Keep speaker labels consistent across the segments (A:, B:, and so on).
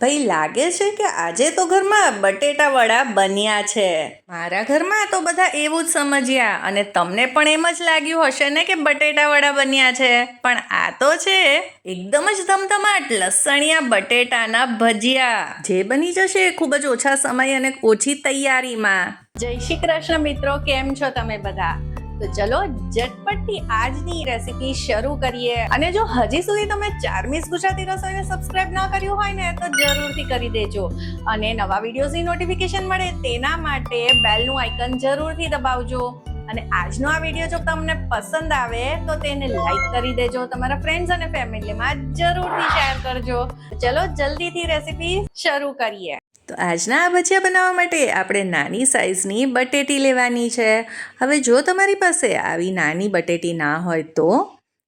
A: ભાઈ લાગે છે કે આજે તો ઘરમાં બટેટા વડા બન્યા છે. મારા ઘરમાં તો બધા એવું જ સમજ્યા અને તમને પણ એમ જ લાગ્યું હશે ને કે બટેટા વડા બન્યા છે. પણ આ તો છે, એકદમ જ ધમધમાટ લસણિયા બટેટાના ભજીયા. જે બની જશે ખૂબ જ ઓછા સમય અને ઓછી તૈયારીમાં. જય શ્રી કૃષ્ણ મિત્રો, કેમ છો તમે બધા? તો ચલો ઝટપટથી આજની રેસીપી શરૂ કરીએ. અને જો હજી સુધી તમે ચારમીસ ગુજરાતી રસોઈને સબસ્ક્રાઇબ ન કર્યું હોય ને, તો જરૂરથી કરી દેજો. અને નવા વિડીયોઝની નોટિફિકેશન મળે તેના માટે બેલનું આઇકન જરૂરથી દબાવજો. અને આજનો આ વીડિયો જો તમને પસંદ આવે, તો તેને લાઈક કરી દેજો. તમારા ફ્રેન્ડ્સ અને ફેમિલીમાં જરૂરથી શેર કરજો. ચલો જલ્દીથી રેસીપી શરૂ કરીએ. તો આજના આ ભજીયા બનાવવા માટે આપણે નાની સાઇઝની બટેટી લેવાની છે. હવે જો તમારી પાસે આવી નાની બટેટી ના હોય તો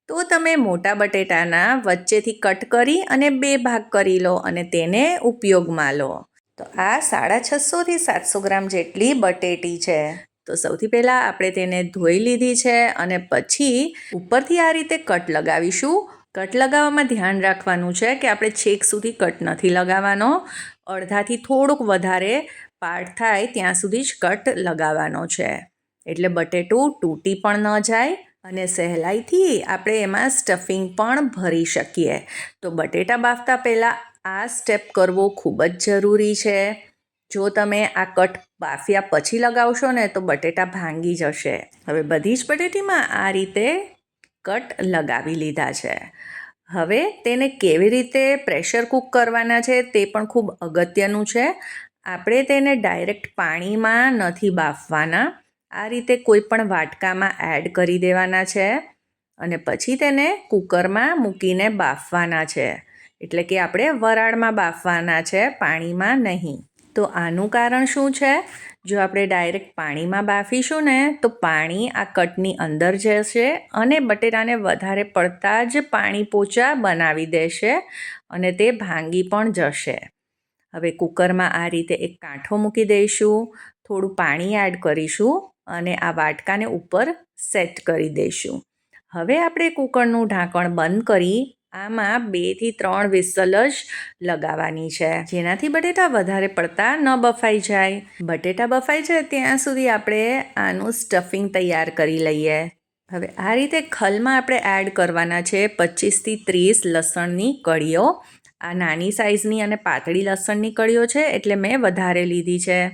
A: તો તમે મોટા બટેટાના વચ્ચેથી કટ કરી અને બે ભાગ કરી લો અને તેને ઉપયોગમાં લો. તો આ સાડા છસોથી સાતસો ગ્રામ જેટલી બટેટી છે. તો સૌથી પહેલાં આપણે તેને ધોઈ લીધી છે અને પછી ઉપરથી આ રીતે કટ લગાવીશું. કટ લગાવવામાં ધ્યાન રાખવાનું છે કે આપણે છેક સુધી કટ નથી લગાવવાનો. અડધાથી થોડુંક વધારે પાર્ટ થાય ત્યાં સુધી જ કટ લગાવવાનો છે. એટલે બટેટું તૂટી પણ ન જાય અને સહેલાઈથી આપણે એમાં સ્ટફિંગ પણ ભરી શકીએ. તો બટેટા બાફતા પહેલાં આ સ્ટેપ કરવો ખૂબ જ જરૂરી છે. જો તમે આ કટ બાફ્યા પછી લગાવશો ને તો બટેટા ભાંગી જશે. હવે બધી જ બટેટીમાં આ રીતે કટ લગાવી લીધા છે. હવે તેને કેવી રીતે પ્રેશર કૂક કરવાના છે તે પણ ખૂબ અગત્યનું છે. આપણે તેને ડાયરેક્ટ પાણીમાં નથી બાફવાના. આ રીતે કોઈ પણ વાટકામાં એડ કરી દેવાના છે અને પછી તેને કુકરમાં મૂકીને બાફવાના છે. એટલે કે આપણે વરાળમાં બાફવાના છે પાણીમાં નહીં. તો આનું કારણ શું છે? જો આપણે ડાયરેક્ટ પાણીમાં બાફીશું ને, તો પાણી આ કટની અંદર જશે અને બટેટાને વધારે પડતા જ પાણી પોચા બનાવી દેશે અને તે ભાંગી પણ જશે. હવે કુકરમાં આ રીતે એક કાંઠો મૂકી દઈશું, થોડું પાણી એડ કરીશું અને આ વાટકાને ઉપર સેટ કરી દઈશું. હવે આપણે કુકરનું ઢાંકણ બંધ કરી આમાં બેથી ત્રણ વિસલ જ લગાવવાની છે. જેનાથી બટેટા વધારે પડતા ન બફાઈ જાય. બટેટા બફાઈ જાય ત્યાં સુધી આપણે આનું સ્ટફિંગ તૈયાર કરી લઈએ. હવે આ રીતે ખલમાં આપણે એડ કરવાના છે પચીસથી ત્રીસ લસણની કળીઓ. આ નાની સાઇઝની અને પાતળી લસણની કળીઓ છે એટલે મેં વધારે લીધી છે.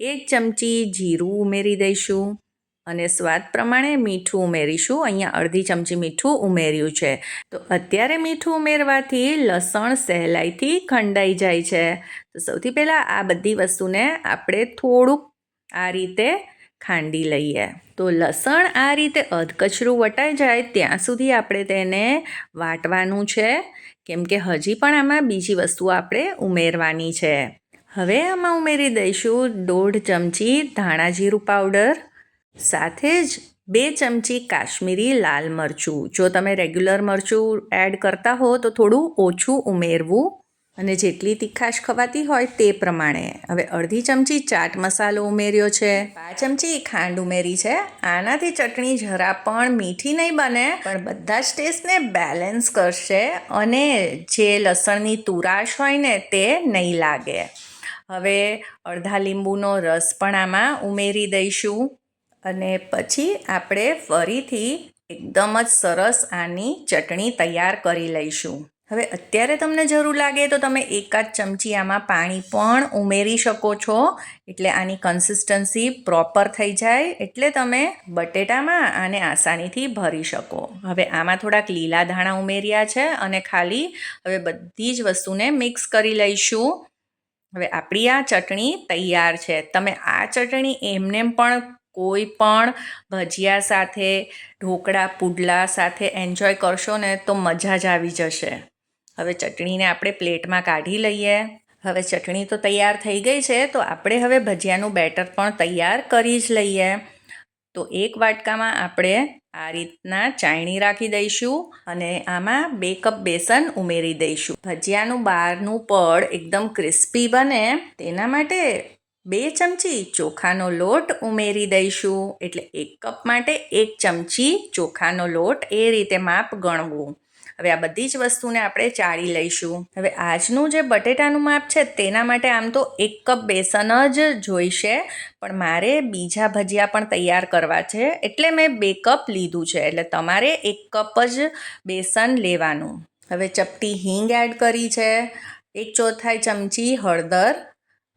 A: એક ચમચી જીરું ઉમેરી દઈશું. અને સ્વાદ પ્રમાણે મીઠું ઉમેરીશું. અહીંયા અડધી ચમચી મીઠું ઉમેર્યું છે. તો અત્યારે મીઠું ઉમેરવાથી લસણ સહેલાઈથી ખંડાઈ જાય છે. તો સૌથી પહેલાં આ બધી વસ્તુને આપણે થોડુંક આ રીતે ખાંડી લઈએ. તો લસણ આ રીતે અધકચરું વટાઈ જાય ત્યાં સુધી આપણે તેને વાટવાનું છે. કેમ કે હજી પણ આમાં બીજી વસ્તુઓ આપણે ઉમેરવાની છે. હવે આમાં ઉમેરી દઈશું દોઢ ચમચી ધાણા જીરું પાવડર. સાથે જ બે ચમચી કાશ્મીરી લાલ મરચું. જો તમે રેગ્યુલર મરચું એડ કરતા હો, તો થોડું ઓછું ઉમેરવું અને જેટલી તીખાશ ખવાતી હોય તે પ્રમાણે. હવે અડધી ચમચી ચાટ મસાલો ઉમેર્યો છે. આ ચમચી ખાંડ ઉમેરી છે. આનાથી ચટણી જરા પણ મીઠી નહીં બને, પણ બધા જ ટેસ્ટને બેલેન્સ કરશે અને જે લસણની તુરાશ હોય ને તે નહીં લાગે. હવે અડધા લીંબુનો રસ પણ આમાં ઉમેરી દઈશું. અને પછી આપણે ફરીથી એકદમ જ સરસ આની ચટણી તૈયાર કરી લઈશું. હવે અત્યારે તમને જરૂર લાગે તો તમે એકાદ ચમચી આમાં પાણી પણ ઉમેરી શકો છો, એટલે આની કન્સિસ્ટન્સી પ્રોપર થઈ જાય, એટલે તમે બટેટામાં આને આસાનીથી ભરી શકો. હવે આમાં થોડાક લીલા ધાણા ઉમેર્યા છે અને ખાલી હવે બધી જ વસ્તુને મિક્સ કરી લઈશું. હવે આપણી આ ચટણી તૈયાર છે. તમે આ ચટણી એમને પણ કોઈ પણ ભજીયા સાથે, ઢોકળા, પુડલા સાથે એન્જોય કરશો ને તો મજા જ આવી જશે. હવે ચટણીને આપણે પ્લેટમાં કાઢી લઈએ. હવે ચટણી તો તૈયાર થઈ ગઈ છે, તો આપણે હવે ભજીયાનું બેટર પણ તૈયાર કરી જ લઈએ. તો એક વાટકામાં આપણે આ રીતના ચાયણી રાખી દઈશું અને આમાં બે કપ બેસન ઉમેરી દઈશું. ભજીયાનું બહારનું પડ એકદમ ક્રિસ્પી બને, તેના માટે બે ચમચી ચોખાનો લોટ ઉમેરી દઈશું. એટલે એક કપ માટે એક ચમચી ચોખાનો લોટ એ રીતે માપ ગણવું. હવે આ બધી જ વસ્તુને આપણે ચાળી લઈશું. હવે આજનું જે બટેટાનું માપ છે તેના માટે આમ તો એક કપ બેસન જ જોઈશે. પણ મારે બીજા ભજીયા પણ તૈયાર કરવા છે. એટલે મેં બે કપ લીધું છે. એટલે તમારે એક કપ જ બેસન લેવાનું. હવે ચપટી હિંગ એડ કરી છે. એક ચોથાઈ ચમચી હળદર.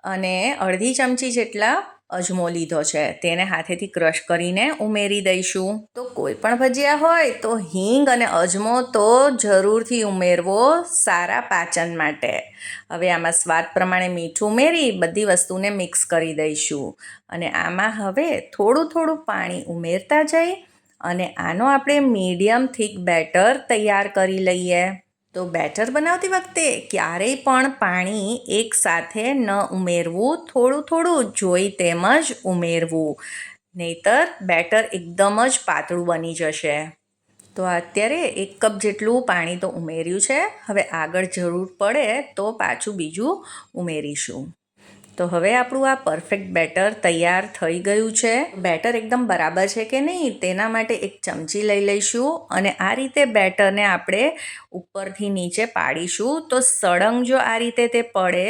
A: અને અડધી ચમચી જેટલા અજમો લીધો છે. તેને હાથેથી ક્રશ કરીને ઉમેરી દઈશું. તો કોઈ પણ ભજીયા હોય તો હિંગ અને અજમો તો જરૂરથી ઉમેરવો સારા પાચન માટે. હવે આમાં સ્વાદ પ્રમાણે મીઠું ઉમેરી બધી વસ્તુને મિક્સ કરી દઈશું. અને આમાં હવે થોડું થોડું પાણી ઉમેરતા જઈ અને આનો આપણે મીડિયમ થીક બેટર તૈયાર કરી લઈએ. તો બેટર બનાવતી વખતે ક્યારેય પણ પાણી એકસાથે ન ઉમેરવું, થોડું થોડું જોઈ તેમજ ઉમેરવું. નહીતર બેટર એકદમ જ પાતળું બની જશે. તો અત્યારે એક કપ જેટલું પાણી તો ઉમેર્યું છે. હવે આગળ જરૂર પડે તો પાછું બીજું ઉમેરીશું. તો હવે આપણું આ પરફેક્ટ બેટર તૈયાર થઈ ગયું છે. બેટર એકદમ બરાબર છે કે નહીં? તેના માટે એક ચમચી લઈ લઈશું અને આ રીતે બેટરને આપણે ઉપરથી નીચે પાડીશું. તો સળંગ જો આ રીતે તે પડે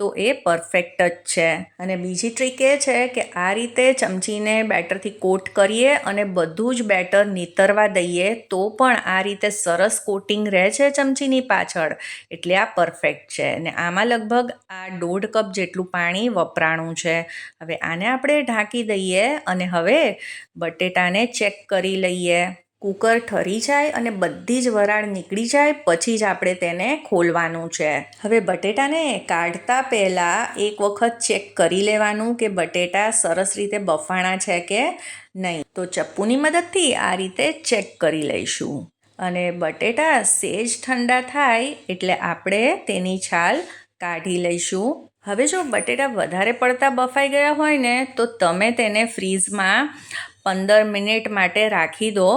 A: તો એ પરફેક્ટ જ છે. અને બીજી ટ્રીક એ છે કે આ રીતે ચમચીને બેટરથી કોટ કરીએ અને બધું જ બેટર નીતરવા દઈએ તો પણ આ રીતે સરસ કોટિંગ રહે છે ચમચીની પાછળ. એટલે આ પરફેક્ટ છે. અને આમાં લગભગ આ દોઢ કપ જેટલું પાણી વપરાણું છે. હવે આને આપણે ઢાંકી દઈએ અને હવે બટેટાને ચેક કરી લઈએ. કુકર ઠરી જાય અને બધી જ વરાળ નીકળી જાય, પછી જ આપણે તેને ખોલવાનું છે. હવે બટેટાને કાઢતા પહેલાં એક વખત ચેક કરી લેવાનું કે બટેટા સરસ રીતે બફાણા છે કે નહીં. તો ચપ્પુની મદદથી આ રીતે ચેક કરી લઈશું. અને બટેટા સેજ ઠંડા થાય એટલે આપણે તેની છાલ કાઢી લઈશું. હવે જો બટેટા વધારે પડતા બફાઈ ગયા હોય ને, તો તમે તેને ફ્રીઝમાં પંદર મિનિટ માટે રાખી દો.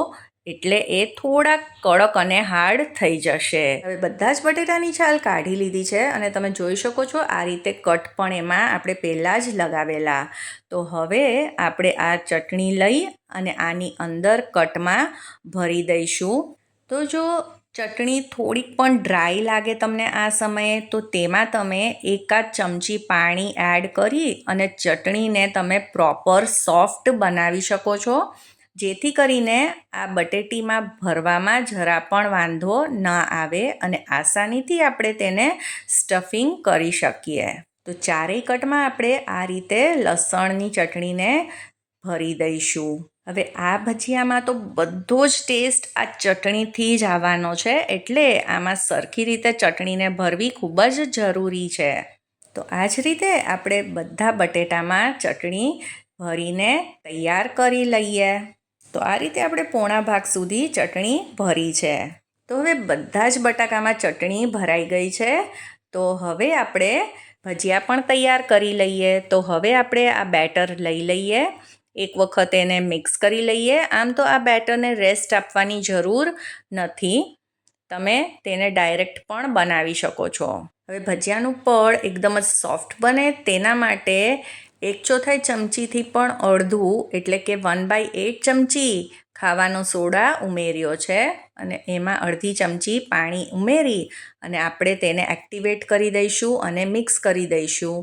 A: એટલે એ થોડાક કડક અને હાર્ડ થઈ જશે. હવે બધા જ બટેટાની છાલ કાઢી લીધી છે અને તમે જોઈ શકો છો આ રીતે કટ પણ એમાં આપણે પહેલાં જ લગાવેલા. તો હવે આપણે આ ચટણી લઈ અને આની અંદર કટમાં ભરી દઈશું. તો જો ચટણી થોડીક પણ ડ્રાય લાગે તમને આ સમયે, તો તેમાં તમે એકાદ ચમચી પાણી એડ કરી અને ચટણીને તમે પ્રોપર સોફ્ટ બનાવી શકો છો. જેથી કરીને આ બટેટીમાં ભરવામાં જરા પણ વાંધો ન આવે અને આસાનીથી આપણે તેને સ્ટફિંગ કરી શકીએ. તો ચારેય કટમાં આપણે આ રીતે લસણની ચટણીને ભરી દઈશું. હવે આ ભજીયામાં તો બધો જ ટેસ્ટ આ ચટણીથી જ આવવાનો છે, એટલે આમાં સરખી રીતે ચટણીને ભરવી ખૂબ જ જરૂરી છે. તો આ જ રીતે આપણે બધા બટેટામાં ચટણી ભરીને તૈયાર કરી લઈએ. તો આ રીતે આપણે પોણા ભાગ સુધી ચટણી ભરી છે. તો હવે બધા જ બટાકામાં ચટણી ભરાઈ ગઈ છે. તો હવે આપણે ભજીયા પણ તૈયાર કરી લઈએ. તો હવે આપણે આ બેટર લઈ લઈએ. એક વખત એને મિક્સ કરી લઈએ. આમ તો આ બેટરને રેસ્ટ આપવાની જરૂર નથી. તમે તેને ડાયરેક્ટ પણ બનાવી શકો છો. હવે ભજીયાનું પડ એકદમ જ સોફ્ટ બને. તેના માટે એક ચોથાઈ ચમચીથી પણ અડધું, એટલે કે વન બાય એટ ચમચી ખાવાનો સોડા ઉમેર્યો છે અને એમાં અડધી ચમચી પાણી ઉમેરી અને આપણે તેને એક્ટિવેટ કરી દઈશું અને મિક્સ કરી દઈશું.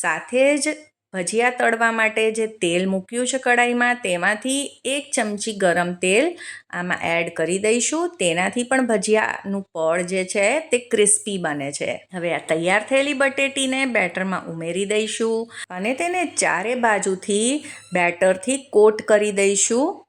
A: સાથે જ ભજીયા તળવા માટે જે તેલ મૂક્યું છે કડાઈમાં તેમાંથી એક ચમચી ગરમ તેલ આમાં એડ કરી દઈશું. તેનાથી પણ ભજીયાનું પડ જે છે તે ક્રિસ્પી બને છે. હવે આ તૈયાર થયેલી બટેટીને બેટરમાં ઉમેરી દઈશું અને તેને ચારે બાજુથી બેટરથી કોટ કરી દઈશું.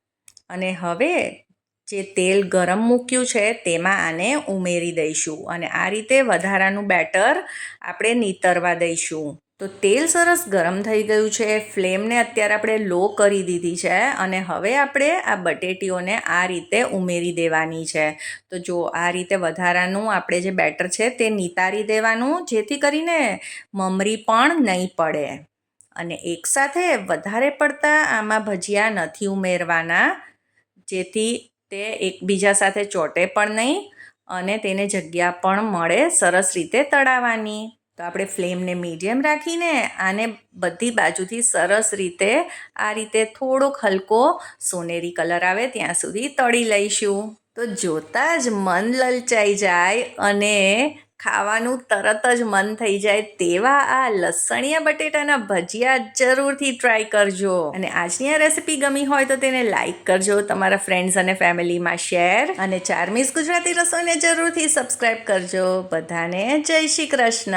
A: અને હવે જે તેલ ગરમ મૂક્યું છે તેમાં આને ઉમેરી દઈશું. અને આ રીતે વધારાનું બેટર આપણે નીતરવા દઈશું. તો તેલ સરસ ગરમ થઈ ગયું છે. ફ્લેમને અત્યારે આપણે લો કરી દીધી છે અને હવે આપણે આ બટેટીઓને આ રીતે ઉમેરી દેવાની છે. તો જો આ રીતે વધારાનું આપણે જે બેટર છે તે નિતારી દેવાનું, જેથી કરીને મમરી પણ નહીં પડે. અને એકસાથે વધારે પડતા આમાં ભજીયા નથી ઉમેરવાના, જેથી તે એકબીજા સાથે ચોટે પણ નહીં અને તેને જગ્યા પણ મળે સરસ રીતે તળાવવાની. તો આપણે ફ્લેમને મીડિયમ રાખીને આને બધી બાજુથી સરસ રીતે આ રીતે થોડોક હલકો સોનેરી કલર આવે ત્યાં સુધી તળી લઈશું. તો જોતાં જ મન લલચાઈ જાય અને ખાવાનું તરત જ મન થઈ જાય તેવા આ લસણિયા બટેટાના ભજીયા જરૂરથી ટ્રાય કરજો. અને આજની આ રેસીપી ગમી હોય તો તેને લાઇક કરજો, તમારા ફ્રેન્ડ્સ અને ફેમિલીમાં શેર અને ચારમીસ ગુજરાતી રસોઈને જરૂરથી સબસ્ક્રાઈબ કરજો. બધાને જય શ્રી કૃષ્ણ.